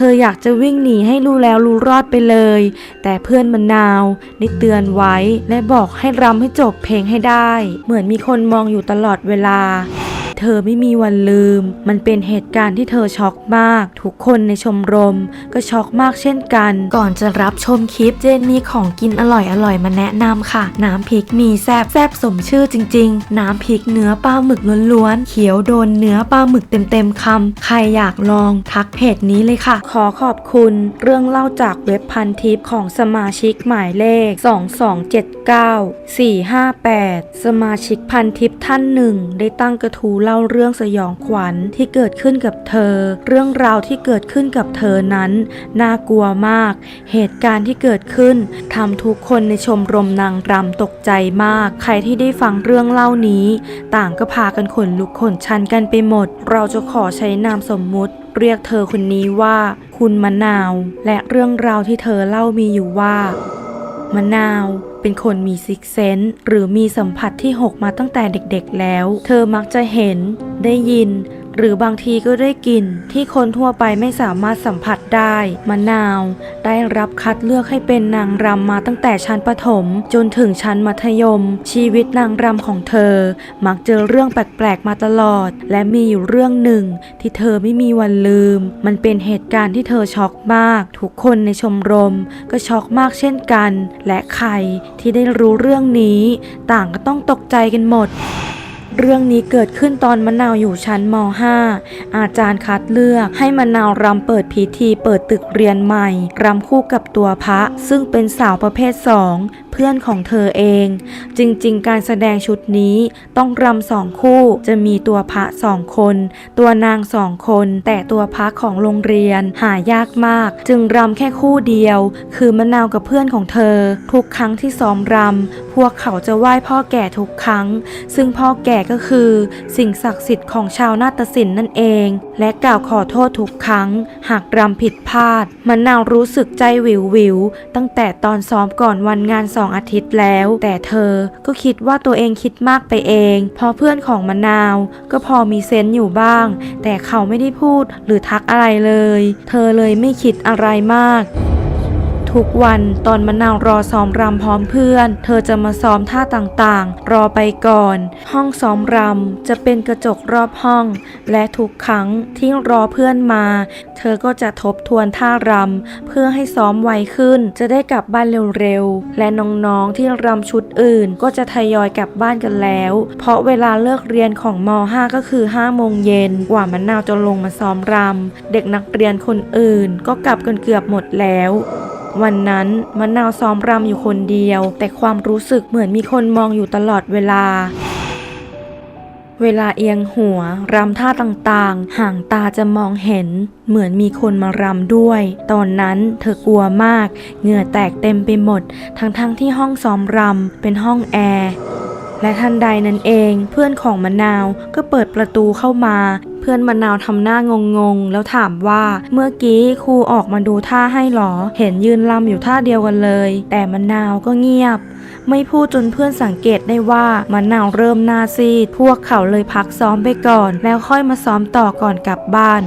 เธออยากจะวิ่งหนีให้รู้แล้วรู้รอดไปเลย แต่เพื่อนมันนาวได้เตือนไว้และบอกให้รำให้จบเพลงให้ได้ เหมือนมีคนมองอยู่ตลอดเวลา เธอไม่มีวันลืม มันเป็นเหตุการณ์ที่เธอช็อกมาก ทุกคนในชมรมก็ช็อกมากเช่นกัน ก่อนจะรับชมคลิปเจนมีของกินอร่อยอร่อยๆมาแนะนำค่ะ น้ำพริกมีแซบแซบสมชื่อจริง ๆ น้ำพริกเนื้อปลาหมึกล้วนๆเขียวโดนเนื้อปลาหมึกเต็มๆคำใครอยากลองทักเพจนี้เลยค่ะ ขอขอบคุณเรื่องเล่าจากเว็บพันทิปของสมาชิกหมายเลข 2279 458 สมาชิกพันทิปท่านหนึ่งได้ตั้งกระทู้เล่าเรื่องสยองขวัญที่เกิดขึ้นกับเธอ เรื่องราวที่เกิดขึ้นกับเธอนั้น น่ากลัวมาก เหตุการณ์ที่เกิดขึ้นทำทุกคนในชมรมนางรำตกใจมาก ใครที่ได้ฟังเรื่องเล่านี้ ต่างก็พากันขนลุกขนชันกันไปหมด เราจะขอใช้นามสมมุติเรียกเธอคนนี้ว่าคุณมะนาว และเรื่องราวที่เธอเล่ามีอยู่ว่ามะนาวเป็นคนมีซิกเซนส์หรือมีสัมผัสที่หกมาตั้งแต่เด็กๆแล้ว เธอมักจะเห็น ได้ยิน หรือบางทีก็ได้กลิ่นที่คนทั่วไปไม่สามารถสัมผัสได้ มะนาว ได้รับคัดเลือกให้เป็นนางรำมาตั้งแต่ชั้นประถม จนถึงชั้นมัธยม ชีวิตนางรำของเธอ มักเจอเรื่องแปลกๆมาตลอด และมีอยู่เรื่องหนึ่ง ที่เธอไม่มีวันลืม มันเป็นเหตุการณ์ที่เธอช็อกมาก ทุกคนในชมรม ก็ช็อกมากเช่นกัน และใครที่ได้รู้เรื่องนี้ ต่างก็ต้องตกใจกันหมด เรื่องนี้เกิดขึ้นตอนมะนาวอยู่ชั้นม .5 อาจารย์คัดเลือกให้มะนาวรำเปิดพิธีเปิดตึกเรียนใหม่รำคู่กับตัวพระ ซึ่งเป็นสาวประเภทสอง พื่อนของเธอเอง จริงๆ การแสดงชุดนี้ต้องรำสองคู่จะมีตัวพระสองคน ตัวนางสองคน แต่ตัวพระของโรงเรียนหายากมาก จึงรำแค่คู่เดียว คือมะนาวกับเพื่อนของเธอ ทุกครั้งที่ซ้อมรำพวกเขาจะไหว้พ่อแก่ทุกครั้ง ซึ่งพ่อแก่ก็คือ สิ่งศักดิ์สิทธิ์ของชาวนาฏศิลป์นั่นเอง และกล่าวขอโทษทุกครั้ง หากรำผิดพลาดมะนาวรู้สึกใจวิววิวตั้งแต่ตอนซ้อมก่อนวันงานสองอาทิตย์แล้ว แต่เธอก็คิดว่าตัวเองคิดมากไปเอง เพราะเพื่อนของมะนาวก็พอมีเซนต์อยู่บ้าง แต่เขาไม่ได้พูดหรือทักอะไรเลย เธอเลยไม่คิดอะไรมาก ทุกวันตอนมะนาวรอซ้อมรำพร้อมเพื่อน เธอจะมาซ้อมท่าต่างๆ รอไปก่อน ห้องซ้อมรำจะเป็นกระจกรอบห้อง และทุกครั้งที่รอเพื่อนมา เธอก็จะทบทวนท่ารำเพื่อให้ซ้อมไวขึ้น จะได้กลับบ้านเร็วๆ และน้องๆที่รำชุดอื่นก็จะทยอยกลับบ้านกันแล้ว เพราะเวลาเลิกเรียนของม .5 ก็คือ5โมงเย็นกว่ามะนาวจะลงมาซ้อมรำเด็กนักเรียนคนอื่นก็กลับกันเกือบหมดแล้ว วันนั้นมะนาวซ้อมรำอยู่คนเดียว แต่ความรู้สึกเหมือนมีคนมองอยู่ตลอดเวลา เวลาเอียงหัวรำท่าต่างๆ ห่างตาจะมองเห็น เหมือนมีคนมารำด้วย ตอนนั้นเธอกลัวมาก เหงื่อแตกเต็มไปหมด ทั้งๆที่ห้องซ้อมรำเป็นห้องแอร์และทันใดนั้นเองเพื่อนของมะนาวก็เปิดประตูเข้ามา พื่อนมะนาวทำหน้างงๆ แล้วถามว่าเมื่อกี้ครูออกมาดูท่าให้หรอ เห็นยืนลำอยู่ท่าเดียวกันเลย แต่มะนาวก็เงียบ ไม่พูดจนเพื่อนสังเกตได้ว่ามะนาวเริ่มหน้าซีด พวกเขาเลยพักซ้อมไปก่อน แล้วค่อยมาซ้อมต่อก่อนกลับบ้าน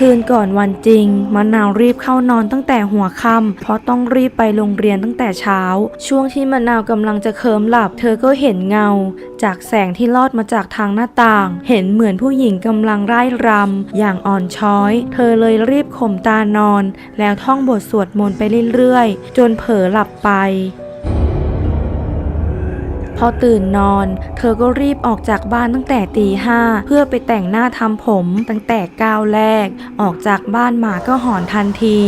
คืนก่อนวันจริง มะนาวรีบเข้านอนตั้งแต่หัวค่ำเพราะต้องรีบไปโรงเรียนตั้งแต่เช้า ช่วงที่มะนาวกำลังจะเคลิ้มหลับ เธอก็เห็นเงา จากแสงที่ลอดมาจากทางหน้าต่าง เห็นเหมือนผู้หญิงกำลังไร้รำอย่างอ่อนช้อย เธอเลยรีบข่มตานอน แล้วท่องบทสวดมนต์ไปเรื่อยๆ จนเผลอหลับไป อตื่นนอน เธอก็รีบออกจากบ้านตั้งแต่ตีห้าเพื่อไปแต่งหน้าทำผมตั้งแต่ก้าวแรก ออกจากบ้านหมาก็หอนทันที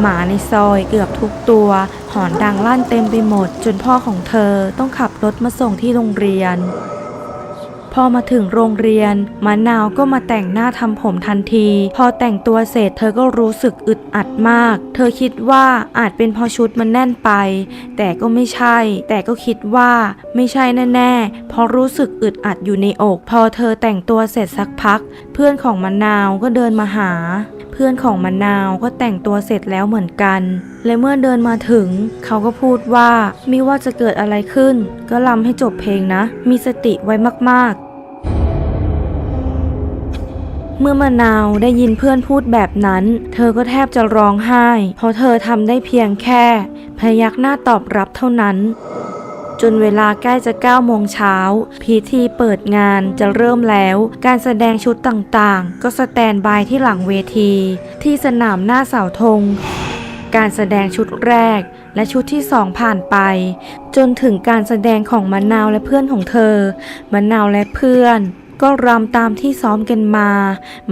หมาในซอยเกือบทุกตัว หอนดังลั่นเต็มไปหมด จนพ่อของเธอต้องขับรถมาส่งที่โรงเรียน พอมาถึงโรงเรียนมะนาวก็มาแต่งหน้าทำผมทันที พอแต่งตัวเสร็จเธอก็รู้สึกอึดอัดมาก เธอคิดว่าอาจเป็นเพราะชุดมันแน่นไป แต่ก็ไม่ใช่ แต่ก็คิดว่าไม่ใช่แน่ๆเพราะรู้สึกอึดอัดอยู่ในอก พอเธอแต่งตัวเสร็จสักพัก เพื่อนของมะนาวก็เดินมาหา เพื่อนของมะนาวก็แต่งตัวเสร็จแล้วเหมือนกัน และเมื่อเดินมาถึง เขาก็พูดว่าไม่ว่าจะเกิดอะไรขึ้น ก็รำให้จบเพลงนะ มีสติไว้มากๆเมื่อมะนาวได้ยินเพื่อนพูดแบบนั้น เธอก็แทบจะร้องไห้ เพราะเธอทำได้เพียงแค่ พยักหน้าตอบรับเท่านั้น จนเวลาใกล้จะ9โมงเช้า พิธีเปิดงานจะเริ่มแล้ว การแสดงชุดต่างๆ ก็สแตนบายที่หลังเวที ที่สนามหน้าเสาธงการแสดงชุดแรกและชุดที่สองผ่านไป จนถึงการแสดงของมะนาวและเพื่อนของเธอมะนาวและเพื่อน ก็รำตามที่ซ้อมกันมา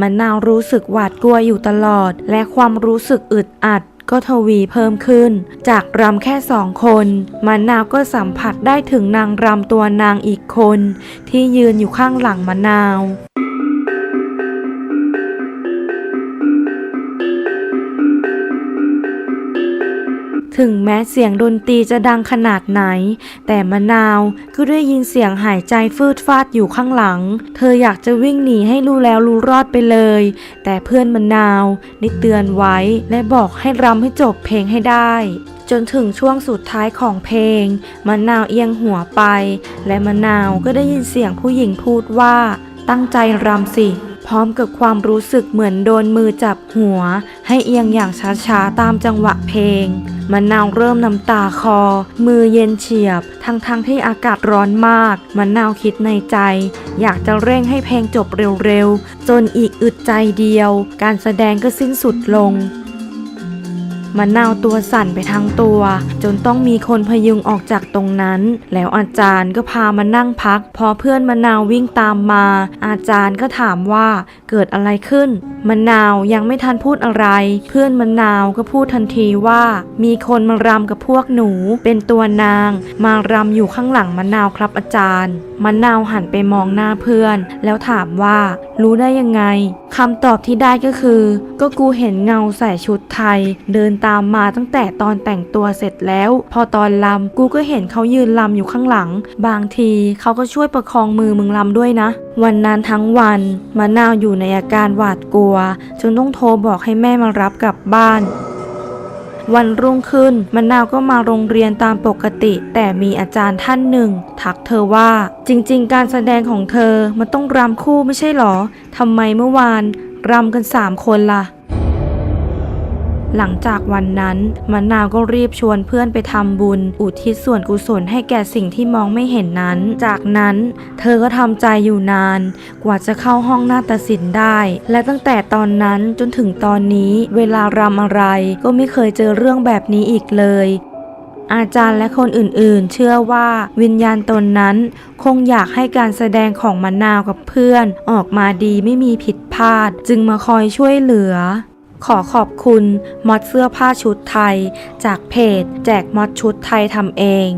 มะนาวรู้สึกหวาดกลัวอยู่ตลอด และความรู้สึกอึดอัด ก็ทวีเพิ่มขึ้น จากรำแค่สองคนมะนาวก็สัมผัสได้ถึงนางรำตัวนางอีกคน ที่ยืนอยู่ข้างหลังมะนาว ถึงแม้เสียงดนตรีจะดังขนาดไหน แต่มะนาวก็ได้ยินเสียงหายใจฟืดฟาดอยู่ข้างหลัง เธออยากจะวิ่งหนีให้รู้แล้วรู้รอดไปเลย แต่เพื่อนมะนาวได้เตือนไว้และบอกให้รำให้จบเพลงให้ได้ จนถึงช่วงสุดท้ายของเพลงมะนาวเอียงหัวไป และมะนาวก็ได้ยินเสียงผู้หญิงพูดว่า ตั้งใจรำสิพร้อมกับความรู้สึกเหมือนโดนมือจับหัว ให้เอียงอย่างช้าๆตามจังหวะเพลง มะนาวเริ่มน้ำตาคอ มือเย็นเฉียบ ทั้งๆทที่อากาศร้อนมากมะนาวคิดในใจ อยากจะเร่งให้เพลงจบเร็วๆ จนอีกอึดใจเดียว การแสดงก็สิ้นสุดลง มะนาวตัวสั่นไปทั้งตัว จนต้องมีคนพยุงออกจากตรงนั้น แล้วอาจารย์ก็พามานั่งพัก พอเพื่อนมะนาววิ่งตามมา อาจารย์ก็ถามว่าเกิดอะไรขึ้นมะนาวยังไม่ทันพูดอะไร เพื่อนมะนาวก็พูดทันทีว่า มีคนมารำกับพวกหนู เป็นตัวนาง มารำอยู่ข้างหลังมะนาวครับอาจารย์มะนาวหันไปมองหน้าเพื่อน แล้วถามว่า รู้ได้ยังไงคำตอบที่ได้ก็คือ ก็กูเห็นเงาใส่ชุดไทย เดินตามมาตั้งแต่ตอนแต่งตัวเสร็จแล้ว พอตอนลำกูก็เห็นเขายืนลำอยู่ข้างหลัง บางทีเขาก็ช่วยประคองมือมึงลำด้วยนะ วันนั้นทั้งวันมะนาวอยู่ในอาการหวาดกลัว จนต้องโทรบอกให้แม่มารับกลับบ้านวันรุ่งขึ้นมะนาวก็มาโรงเรียนตามปกติ แต่มีอาจารย์ท่านหนึ่ง ทักเธอว่า จริง ๆ การแสดงของเธอมันต้องรำคู่ไม่ใช่หรอทำไมเมื่อวานรำกันสามคนล่ะ หลังจากวันนั้นมะนาวก็รีบชวนเพื่อนไปทำบุญ อุทิศส่วนกุศลให้แก่สิ่งที่มองไม่เห็นนั้น จากนั้นเธอก็ทำใจอยู่นาน กว่าจะเข้าห้องนาฏศิลป์ได้ และตั้งแต่ตอนนั้นจนถึงตอนนี้เวลารำอะไรก็ไม่เคยเจอเรื่องแบบนี้อีกเลยอาจารย์และคนอื่นๆ เชื่อว่าวิญญาณตนนั้น คงอยากให้การแสดงของมะนาวกับเพื่อน ออกมาดีไม่มีผิดพลาด จึงมาคอยช่วยเหลือ ขอขอบคุณมอดเสื้อผ้าชุดไทย จากเพจ แจกมอดชุดไทยทำเอง